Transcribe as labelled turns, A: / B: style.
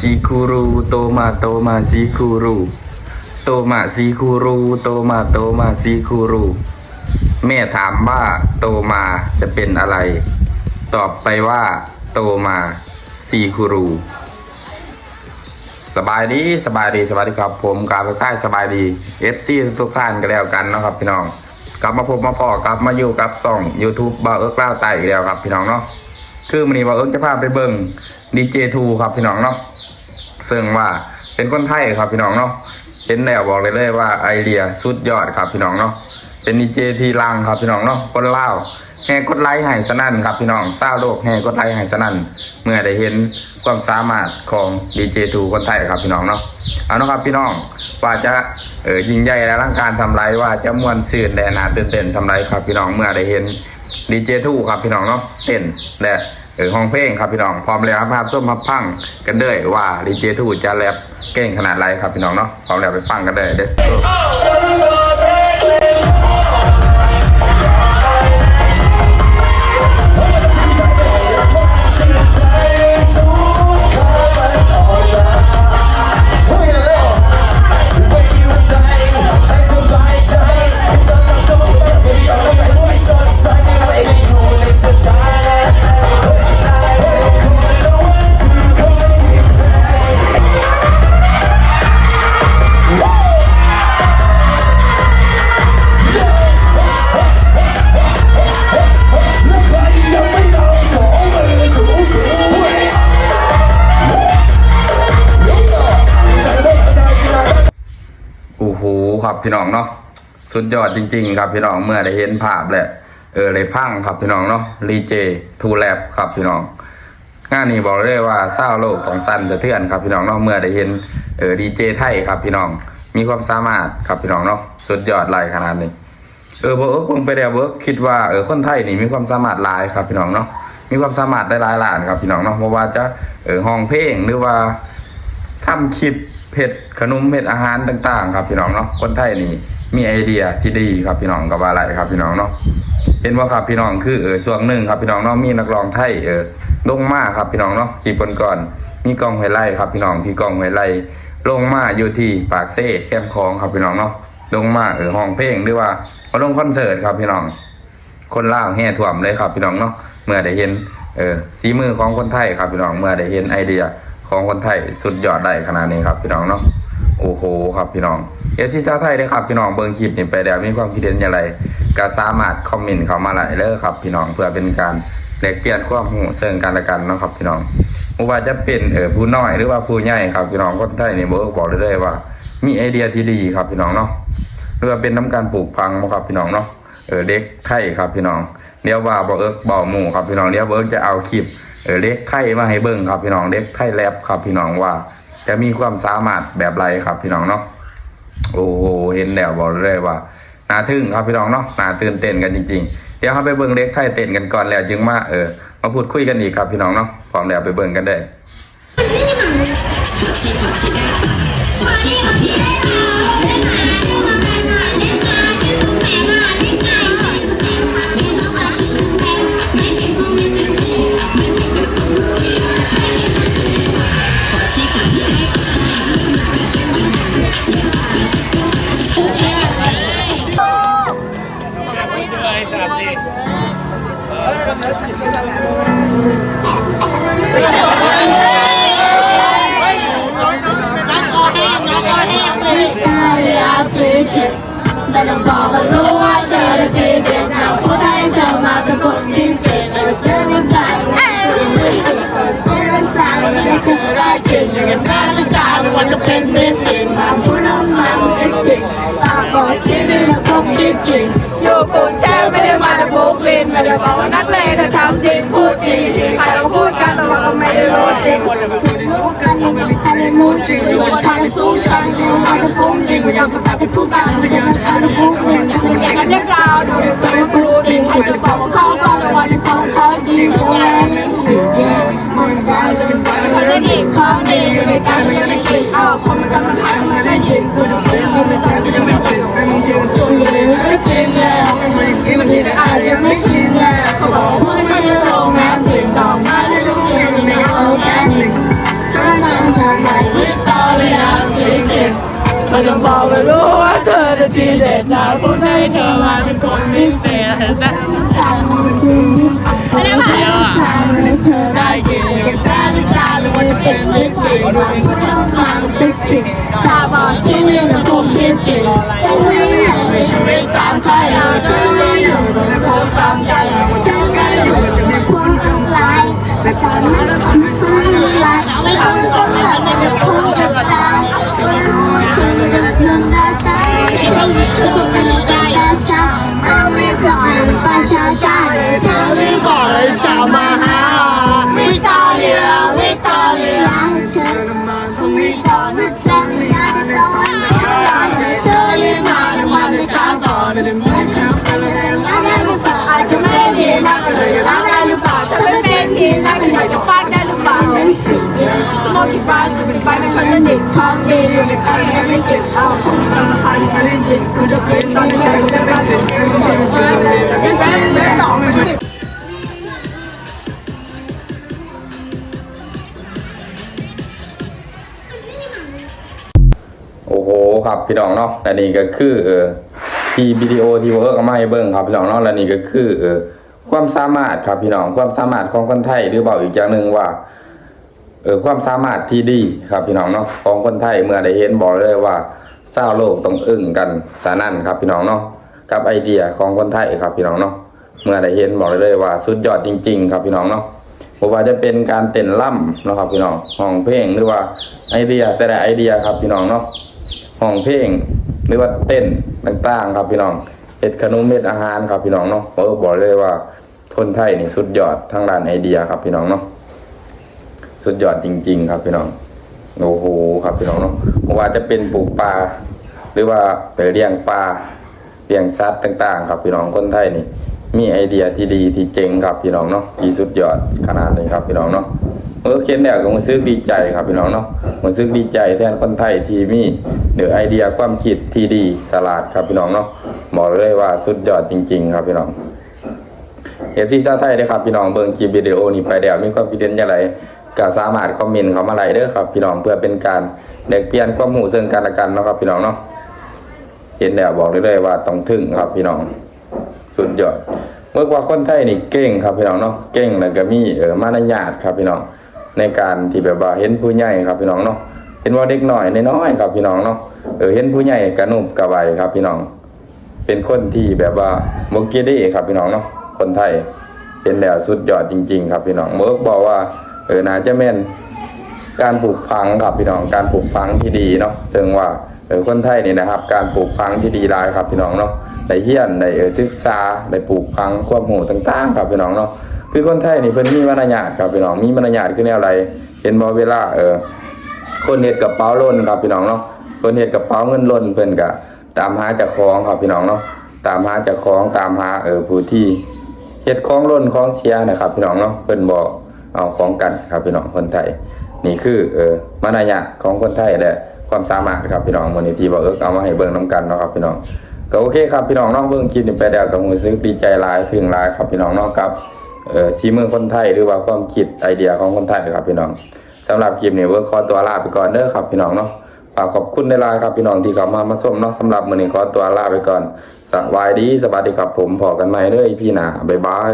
A: ชิคุรุโตมาโตมาชิคุรุโตมาชิคุรุโตมาโตมาชิคุรุแม่ถามว่าโตมาจะเป็นอะไร ตอบไปว่า โตมาซีคุรุสบายดีสบายดีสบายดีครับผมกาไปใต้สบายดี FC ทุกท่านก็แล้วกันนะครับพี่น้อง กลับมาพบมาพอกลับมาอยู่กับซ่อง YouTube บ่าวเอิร์กล่าไตอีกแล้วครับพี่น้องเนาะคือมันนี้บ่าวเอิร์กจะพาไปเบิ่ง DJ2 ครับพี่น้องเนาะ ซึ่งว่าเป็นคนไทยครับพี่น้องเนาะเห็นแล้วบอกเลยเลยว่าไอเดียสุดยอดครับพี่น้องเนาะเป็นดีเจทีลังครับพี่น้องเนาะคนลาวแห่กดไลค์ให้สนั่นครับพี่น้องเศร้าวโลกแห่กดไลค์ให้สนั่นเมื่อได้เห็นความสามารถของดีเจทูคนไทยครับพี่น้องเนาะเอานะครับพี่น้องว่าจะเออยิงใหญ่และร่างการสำไรว่าจะมวนซื่นแดนาตื่นเต้นสำไรครับพี่น้องเมื่อได้เห็นดีเจทูครับพี่น้องเนาะเต้นและ เออห้องเพลงครับพี่น้องพร้อมแล้วครับภาพส้มภาพพังกันเด้อว่าดีเจทูจะแรปเก่งขนาดไรครับพี่น้องเนาะพร้อมแล้วไปฟังกันเด้อเดสโครับพี่น้องเนาะสุดยอดจริง ๆ ครับพี่น้องเมื่อได้เห็นภาพแหละเออเลยพังครับพี่น้องเนาะรีเจทูแลบครับพี่น้องงานนี้บอกเลยว่าเศร้าโลกของสั้นจะเทือนครับพี่น้องเนาะเมื่อได้เห็นเออดีเจไทยครับพี่น้องมีความสามารถครับพี่น้องเนาะสุดยอดหลยขนาดนี้เออเบิร์กเพิ่งไปเดียวเบิร์กคิดว่าเออคนไทยนี่มีความสามารถหลายครับพี่น้องเนาะมีความสามารถได้หลายล้านครับพี่น้องเนาะเพราะว่าจะเออห้องเพลงหรือว่าทำคลิป เผ็ดขนมเผ็ดอาหารต่าง ๆ ครับพี่น้องเนาะคนไทยนี่มีไอเดียที่ดีครับพี่น้องกับว่าอะไรครับพี่น้องเนาะเห็นว่าครับพี่น้องคือเออช่วงหนึ่งครับพี่น้องเนาะมีนักร้องไทยเออลงมาครับพี่น้องเนาะจีบนก่อนมีกองไฮไลครับพี่น้องพี่กองไฮไลลงมาอยู่ที่ปากเซ่แคมคลองครับพี่น้องเนาะลงมาเออห้องเพลงหรือว่าเขาลงคอนเสิร์ตครับพี่น้อง คนล่าแห่ถ่วมเลยครับพี่น้องเนาะเมื่อได้เห็นเออสีมือของคนไทยครับพี่น้องเมื่อได้เห็นไอเดีย ของคนไทยสุดยอดได้ขนาดนี้ครับพี่น้องเนาะโอ้โหครับพี่น้องเอฟที่ชาวไทยได้ครับพี่น้องเบิ่งคลิปนี้ไปแล้วมีความคิดเห็นอย่างไรก็สามารถคอมเมนต์เข้ามาได้เลยครับพี่น้องเพื่อเป็นการแลกเปลี่ยนความรู้ซึ่งกันละกันเนาะครับพี่น้องไม่ว่าจะเป็นเออผู้น้อยหรือว่าผู้ใหญ่ครับพี่น้องคนไทยนี่เบอกบอกได้เลยว่า มีไอเดียที่ดีครับพี่น้องเนาะเรือเป็นน้ำการปลูกพังบ่ครับพี่น้องเนาะเออเด็กไข่ครับพี่น้องเดี๋ยวว่าบ่เอิกบ่หมู่ครับพี่น้องเดี๋ยวบ่เอิกจะเอาคลิป เออเล็กไข่มาให้เบิ้งครับพี่น้องเล็กไข่แลบครับพี่น้องว่า จะมีความสามารถแบบไรครับพี่น้องเนาะโอ้โหเห็นแล้วบอกเลยว่าน่าทึ่งครับพี่น้องเนาะน่าตื่นเต้นกันจริง ๆ เดี๋ยวเราไปเบิ้งเล็กไข่เต้นกันก่อนแล้วจึงมาเออมาพูดคุยกันอีกครับพี่น้องเนาะพร้อมแล้วไปเบิ้งกันได้
B: แต่ต้องบอกกันรู้ว่าเธอจะจีบเด็กหนาผู้ได้เธอมาเป็นคนพิเศษแต่เธอไม่ได้เป็นไม่สิเธอรักษาไม่ได้เธอได้จริงอย่างหน้าตาไม่ว่าจะเป็นไม่จริงมาพูดแล้วมาไม่จริงปากบอกที่นี่นะคงจริง
C: รุกลินไม่ได้บอกว่านักเลงแต่ทำจริงพูดจริงใครเราพูดกันแต่ว่าก็ไม่ได้รู้จริง
B: รู้กันยังไม่มีใครได้รู้จริงอยู่บนทางสูงชันจริงมาเป็นฟุ้งจริงอยากจะตัดเป็นผู้กันจะยังทางฟุ้งจริง
C: เก่งกันเรียกราวดูตัวก็รู้
B: จริง
C: ใค
B: รจะ เป็นเจริงมาพูดมาเป็นจริงตาบอดที่นี่นะคงคิดจริงแต่ไม่อยากมีชีวิตตามใครเธอไม่อยู่บนโค้งตามใจเธอไม่อยู่จะไม่พูดอะไรแต่ตอนนี้ ม่ได้เด็กกูจะเป็นตอนนี้กูจะเป็นเด็กเอ็มจีเอ็มเอ็มเอ็มเอ็ม
A: โอ้โหครับพี่น้องเนาะและนี่ก็คือเออที่วิดีโอที่เวิร์กเอามาให้เบิ่งครับพี่น้องเนาะและนี่ก็คือเออความสามารถครับพี่น้องความสามารถของคนไทยหรือเบาอีกอย่างหนึ่งว่า เออความสามารถที่ดีครับพี่น้องเนาะของคนไทยเมื่อได้เห็นบอกเลยว่าเศร้าโลกต้องอึ้งกันสานั่นครับพี่น้องเนาะกับไอเดียของคนไทยครับพี่น้องเนาะเมื่อได้เห็นบอกเลยว่าสุดยอดจริง ๆ ครับพี่น้องเนาะบ่ว่าจะเป็นการเต้นล่ำนะครับพี่น้องห้องเพลงหรือว่าไอเดียแต่ละไอเดียครับพี่น้องเนาะห้องเพลงหรือว่าเต้นต่างๆ ครับพี่น้องเฮ็ดขนมเฮ็ดอาหารครับพี่น้องเนาะบอกเลยว่าคนไทยนี่สุดยอดทางด้านไอเดียครับพี่น้องเนาะ สุดยอดจริง ๆ ครับพี่น้องโอ้โหครับพี่น้องเนาะเพราะว่าจะเป็นปลูกปลาหรือว่าไปเลี้ยงปลาเลี้ยงสัตว์ต่าง ๆ ครับพี่น้องคนไทยนี่ มีไอเดียที่ดีที่เจ๋งครับพี่น้องเนาะที่สุดยอดขนาดนี้ครับพี่น้องเนาะเมื่อเขียนแล้วก็มันซึ้งดีใจครับพี่น้องเนาะมันซึ้งดีใจแทนคนไทยที่มีเดือไอเดียความคิดที่ดีสลาดครับพี่น้องเนาะบอกเลยว่าสุดยอดจริง ๆ ครับพี่น้องเอฟซีชาไทยนะครับพี่น้องเบิ่งคลิปวิดีโอนี้ไปแล้วมีความคิดเห็นอย่างไร ก็สามารถคอมเมนต์เขามาไล่เด้อครับ พี่น้องเพื่อเป็นการแลกเปลี่ยนความรู้ซึ่งกันและกันนะครับพี่น้องเนาะเห็นแล้วบอกเลยว่าต้องถึงครับพี่น้องสุดยอดเมื่อว่าคนไทยนี่เก่งครับพี่น้องเนาะเก่งแล้วก็มีเออมารยาทครับพี่น้องในการที่แบบว่าเห็นผู้ใหญ่ครับพี่น้องเนาะเห็นว่าเด็กหน้อยน้อยครับพี่น้องเนาะเออเห็นผู้ใหญ่กระนุ่มกระไวครับพี่น้อง เป็นคนที่แบบว่าโมเกเด้ครับพี่น้องเนาะคนไทยเป็นแล้วสุดยอดจริง ๆ ครับพี่น้องเมิร์กบอกว่า เออน่าจะแม่นการปลูกพังครับพี่น้องการปลูกพังที่ดีเนาะซึ่งว่าเออคนไทยนี่นะครับ การปลูกพังที่ดีหลายครับพี่น้องเนาะได้เฮียนได้เออศึกษาได้ปลูกพังความหูต่างๆครับพี่น้องเนาะคือคนไทยนี่เพิ่นมีมารยาทครับพี่น้องมีมารยาทคือแนวอะไรเห็นบ่เวลาเออคนเฮ็ดกระเป๋าล่นครับพี่น้องเนาะคนเฮ็ดกระเป๋าเงินล่นเพิ่นก็ตามหาเจ้าของครับพี่น้องเนาะตามหาเจ้าของตามหาเออผู้ที่เฮ็ดของล่นของเสียนะครับพี่น้องเนาะเพิ่นบอก เอาของกันครับพี่น้องคนไทย นี่คือเออมารยาทของคนไทยและความสามารถครับพี่น้องมูลนิธิบอกเอิกเอามาให้เบิ่งน้กันเนาะครับพี่น้องก็โอเคครับพี่น้องเนาะเบิ่งคลิปนี้ไปแล้วก็รู้สึกดีใจลายถึงลายครับพี่น้องเนาะกับเออชีมือคนไทยหรือว่าความคิดไอเดียของคนไทยครับพี่น้องสำหรับคลิปนี้เวิร์กขอตัวลาไปก่อนเด้อครับพี่น้องเนาะฝากขอบคุณในไลน์ครับพี่น้องที่เข้ามามาชมเนาะสำหรับมื้อนี้ขอตัวลาไปก่อนสวัสดีสวัสดีครับผมพอกันใหม่เด้ออีพี่หนาบ๊ายบาย